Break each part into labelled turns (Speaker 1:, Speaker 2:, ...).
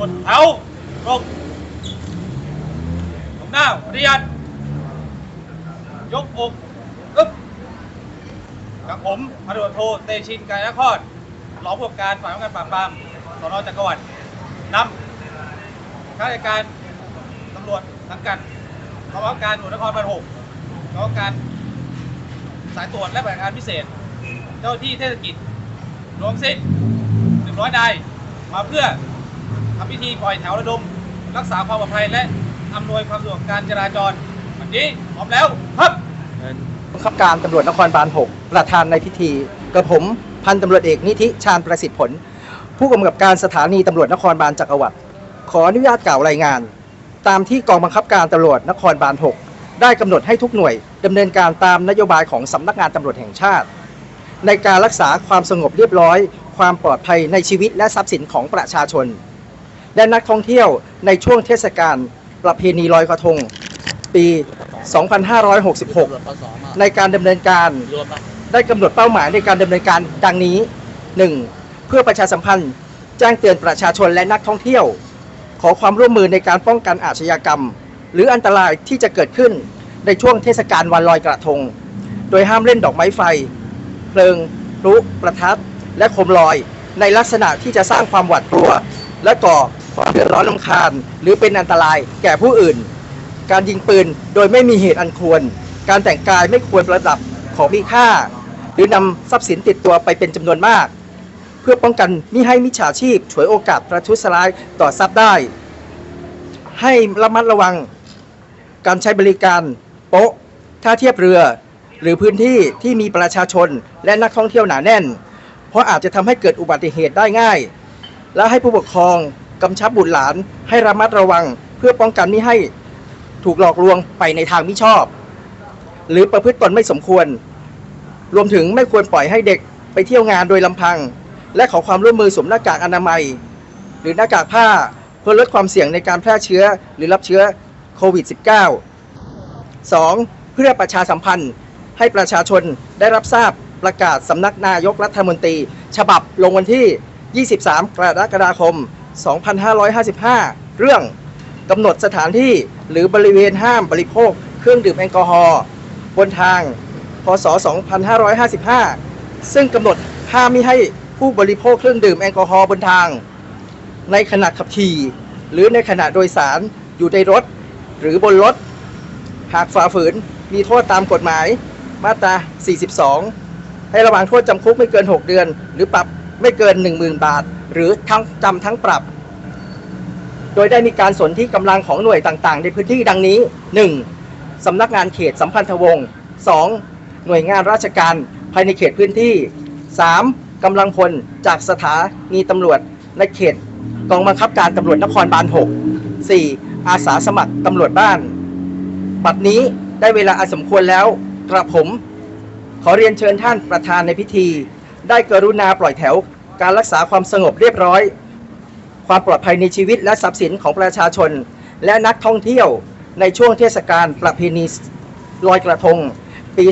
Speaker 1: วจแถวตรงตรงหน้าปฏิยัติยกอกอึ๊บกับผมพันตำรวจโทเตชินไกรนครรองผู้กำกับการฝ่ายป้องกันปราบปรามสนจักรวรรดินำข้าราชการตำรวจสังกัดกองบังคับการตำรวจนครบาลหกกองบังคับการสายตรวจและปฏิบัติการพิเศษ เจ้าหน้าที่เทศกิจรวมสิ้น100นายมาเพื่อ ทำพิธีปล่อยแถวระดม รักษาความปลอดภัยและอำนวยความสะดวกการจราจรวันนี้พร้อมแล้วครับ
Speaker 2: บังคับการตำรวจนครบาล 6 ประธานในพิธีกระผมพันตำรวจเอกนิธิชาญประสิทธิ์ผล ผู้กำกับการสถานีตำรวจนครบาลจักรวรรดิขออนุญาตกล่าวรายงาน ตามที่กองบังคับการตำรวจนครบาล 6 ได้กำหนดให้ทุกหน่วยดำเนินการตามนโยบายของสำนักงานตำรวจแห่งชาติ ในการรักษาความสงบเรียบร้อย ความปลอดภัยในชีวิตและทรัพย์สินของประชาชน และนักท่องเที่ยวในช่วงเทศกาลประเพณีลอยกระทง ปี 2566 ในการดำเนินการได้กำหนดเป้าหมายในการดำเนินการดังนี้ 1. เพื่อประชาสัมพันธ์แจ้งเตือนประชาชนและนักท่องเที่ยว ขอความร่วมมือในการป้องกันอาชญากรรม หรืออันตรายที่จะเกิดขึ้นในช่วงเทศกาลวันลอยกระทง โดยห้ามเล่นดอกไม้ไฟ เพลิงพลุประทัด และโคมลอย ในลักษณะที่จะสร้างความหวาดกลัว และก่อ ความเดือดร้อนลำคาญ หรือเป็นอันตรายแก่ผู้อื่น การยิงปืนโดยไม่มีเหตุอันควร การแต่งกายไม่ควรประดับของมีค่า หรือนำทรัพย์สินติดตัวไปเป็นจำนวนมาก เพื่อป้องกันมิให้มิจฉาชีพฉวยโอกาสประทุษร้ายต่อทรัพย์ได้ ให้ระมัดระวัง การใช้บริการโป๊ะท่าเทียบเรือ หรือพื้นที่ที่มีประชาชนและนักท่องเที่ยวหนาแน่น เพราะอาจจะทำให้เกิดอุบัติเหตุได้ง่าย และให้ผู้ปกครอง กำชับบุตรหลานให้ระมัดระวัง เพื่อป้องกันไมิให้ถูกหลอกลวงไปในทางมิชอบ หรือประพฤติตนไม่สมควร รวมถึงไม่ควรปล่อยให้เด็กไปเที่ยวงานโดยลำพัง และขอความร่วมมือสวมหน้ากากอนามัย หรือหน้ากากผ้าเพื่อลดความเสี่ยงในการแพร่เชื้อหรือรับเชื้อโควิด -19 2. เพื่อประชาสัมพันธ์ให้ประชาชนได้รับทราบประกาศสำนักนายกรัฐมนตรี ฉบับลงวันที่ 23 กรกฎาคม 2555 เรื่องกำหนดสถานที่หรือบริเวณห้ามบริโภค เครื่องดื่มแอลกอฮอล์บนทาง พศ 2555 ซึ่งกำหนดห้ามไม่ให้ผู้บริโภคเครื่องดื่มแอลกอฮอล์บนทาง ในขณะขับขี่ หรือในขณะโดยสารอยู่ในรถ หรือบนรถ หากฝ่าฝืนมีโทษตามกฎหมายมาตรา 42 ให้ระวางโทษจำคุกไม่เกิน 6 เดือน หรือปรับ ไม่เกิน 10,000 บาท หรือทั้งจำทั้งปรับ โดยได้มีการสนที่กำลังของหน่วยต่างๆ ในพื้นที่ดังนี้ 1. สำนักงานเขตสัมพันธวงศ์ 2. หน่วยงานราชการภายในเขตพื้นที่ 3. กำลังพลจากสถานีตำรวจในเขตกองบังคับการตำรวจนครบาล 6 4. อาสาสมัครตำรวจบ้าน บัดนี้ได้เวลาอันสมควรแล้วกระผม ขอเรียนเชิญท่านประธานในพิธี ได้กรุณาปล่อยแถว การรักษาความสงบเรียบร้อย ความปลอดภัยในชีวิตและทรัพย์สินของประชาชน และนักท่องเที่ยวในช่วงเทศกาลประเพณีลอยกระทง ปี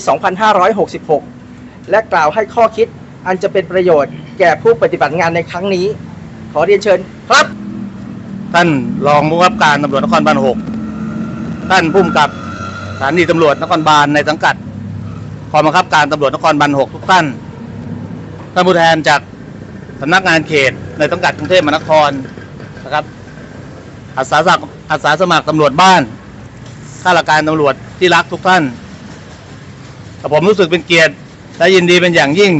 Speaker 2: 2566 และกล่าวให้ข้อคิดอันจะเป็นประโยชน์แก่ผู้ปฏิบัติงานในครั้งนี้ ขอเรียนเชิญครับ
Speaker 3: ท่านรองผู้กำกับการตำรวจนครบาลหกท่านผู้กำกับสถานีตำรวจนครบาลในสังกัดกองบังคับการตำรวจนครบาลหกทุกท่าน ท่านผู้แทนจากสำนักงานเขตในสังกัดกรุงเทพมหานครนะครับอาสาสมัครอาสาสมัครตำรวจบ้านข้าราชการตำรวจที่รักทุกท่านกับผมรู้สึกเป็นเกียรติและยินดีเป็นอย่างยิ่ง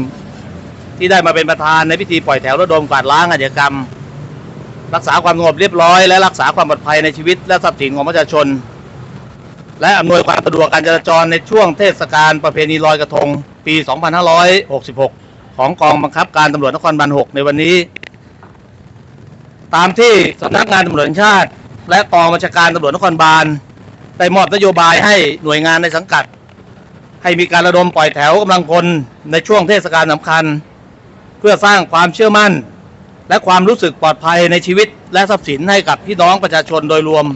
Speaker 3: ที่ได้มาเป็นประธานในพิธีปล่อยแถวระดมกวาดล้างอาชญากรรม รักษาความสงบเรียบร้อยและรักษาความปลอดภัยในชีวิตและทรัพย์สินของประชาชน และอำนวยความสะดวกการจราจรในช่วงเทศกาลประเพณีลอยกระทงปี 2566 ของกองบังคับการตำรวจนครบาล6ในวันนี้ ตามที่สำนักงานตำรวจแห่งชาติ และกองบัญชาการตำรวจนครบาลได้มอบนโยบายให้หน่วยงานในสังกัด ให้มีการระดมปล่อยแถวกำลังพลในช่วงเทศกาลสำคัญ เพื่อสร้างความเชื่อมั่น และความรู้สึกปลอดภัยในชีวิต และทรัพย์สินให้กับพี่น้องประชาชนโดยรวม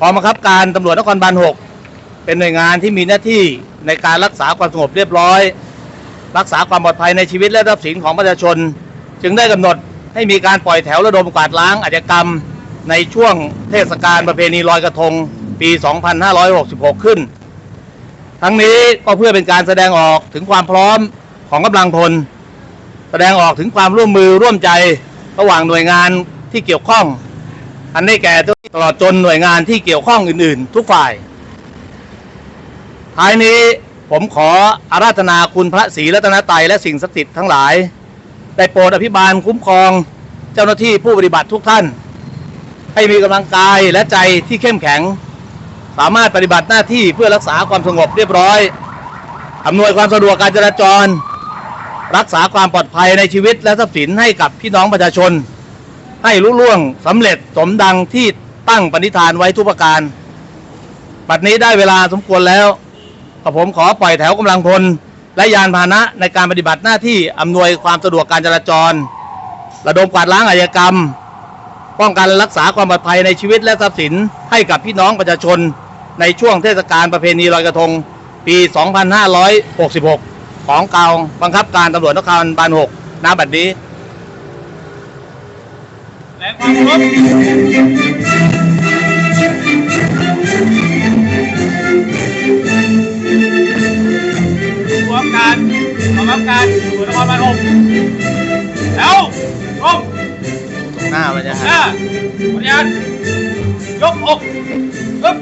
Speaker 3: กองบังคับการตำรวจนครบาล6 เป็นหน่วยงานที่มีหน้าที่ในการรักษาความสงบเรียบร้อย รักษาความปลอดภัยในชีวิตและทรัพย์สินของประชาชน จึงได้กำหนดให้มีการปล่อยแถวระดมกวาดล้างอาชญากรรม ในช่วงเทศกาลประเพณีลอยกระทง ปี 2566 ขึ้น ทั้งนี้ก็เพื่อเป็นการแสดงออกถึงความพร้อมของกำลังพล แสดงออกถึงความร่วมมือร่วมใจระหว่างหน่วยงานที่เกี่ยวข้อง อันได้แก่ตลอดจนหน่วยงานที่เกี่ยวข้องอื่น ๆ ทุกฝ่าย ท้ายนี้ผมขออาราธนาคุณพระศรีรัตนตรัยและสิ่งศักดิ์สิทธิ์ทั้งหลาย ได้โปรดอภิบาลคุ้มครอง เจ้าหน้าที่ผู้ปฏิบัติทุกท่าน ให้มีกำลังกายและใจที่เข้มแข็ง สามารถปฏิบัติหน้าที่เพื่อรักษาความสงบเรียบร้อยอำนวยความสะดวกการจราจร รักษาความปลอดภัยในชีวิตและทรัพย์สินให้กับพี่น้องประชาชน ให้รุ่ล่วงสำเร็จสมดังที่ตั้งปณิธานไว้ทุกประการ บัดนี้ได้เวลาสมควรแล้ว กับผมขอปล่อยแถวกำลังพล และยานพาหนะในการปฏิบัติหน้าที่อำนวยความสะดวกการจราจร ระดมกวาดล้างอาชญากรรม ป้องกันรักษาความปลอดภัยในชีวิตและทรัพย์สินให้กับพี่น้องประชาชน ในช่วงเทศกาลประเพณีลอยกระทง ปี 2566 ของกองบังคับการตำรวจนครบาล6ณบัดนี้
Speaker 1: แรงความครพ นะฮะอ่าบริหารยกอกปึ๊บ